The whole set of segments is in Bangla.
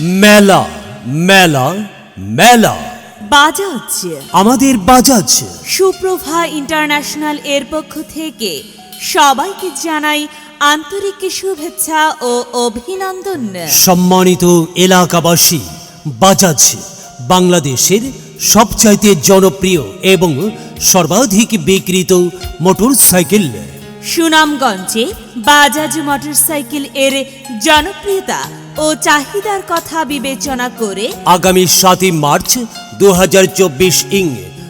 মেলা মেলা মেলা। বাজাজ। আমাদের বাজাজ। সুপ্রভা ইন্টারন্যাশনাল এর পক্ষ থেকে সবাইকে জানাই আন্তরিক শুভেচ্ছা ও অভিনন্দন। সম্মানিত এলাকাবাসী বাজাজ বাংলাদেশের সবচাইতে জনপ্রিয় এবং সর্বাধিক বিক্রিত মোটর সাইকেল সুনামগঞ্জে বাজাজ মোটরসাইকেল এর জনপ্রিয়তা ও চাহিদার কথা বিবেচনা করে আগামী সাতই মার্চ দুহাজার চব্বিশ ইং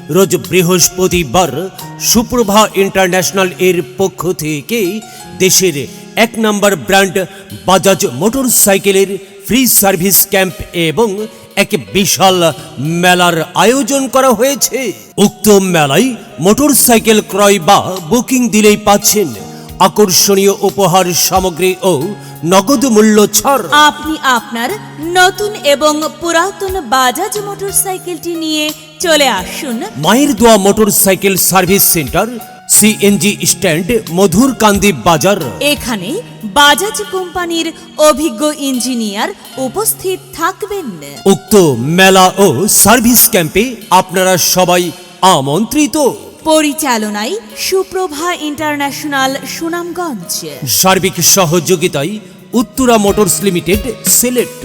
রোজ বৃহস্পতিবার সুপ্রভা ইন্টারন্যাশনাল এর পক্ষ থেকে দেশের এক নম্বর ব্র্যান্ড বাজাজ মোটর সাইকেলের ফ্রি সার্ভিস ক্যাম্প এবং এক বিশাল মেলার আয়োজন করা হয়েছে। উক্ত মেলায় মোটর সাইকেল ক্রয় বা বুকিং দিলেই পাচ্ছেন আকর্ষণীয় উপহার সামগ্রী ও নগদ মূল্য ছাড় আপনি আপনার নতুন এবং পুরাতন বাজাজ মোটরসাইকেলটি নিয়ে চলে আসুন। মায়ের দোয়া motorcycle service centre CNG stand Madhur Kandi বাজার। এখানে বাজাজ কোম্পানির অভিজ্ঞ ইঞ্জিনিয়ার উপস্থিত থাকবেন। উক্ত মেলা ও সার্ভিস ক্যাম্পে আপনারা সবাই আমন্ত্রিত। পরিচালনায় সুপ্রভা ইন্টারন্যাশনাল সুনামগঞ্জ। সার্বিক সহযোগিতায় উত্তরা মোটরস লিমিটেড সিলেট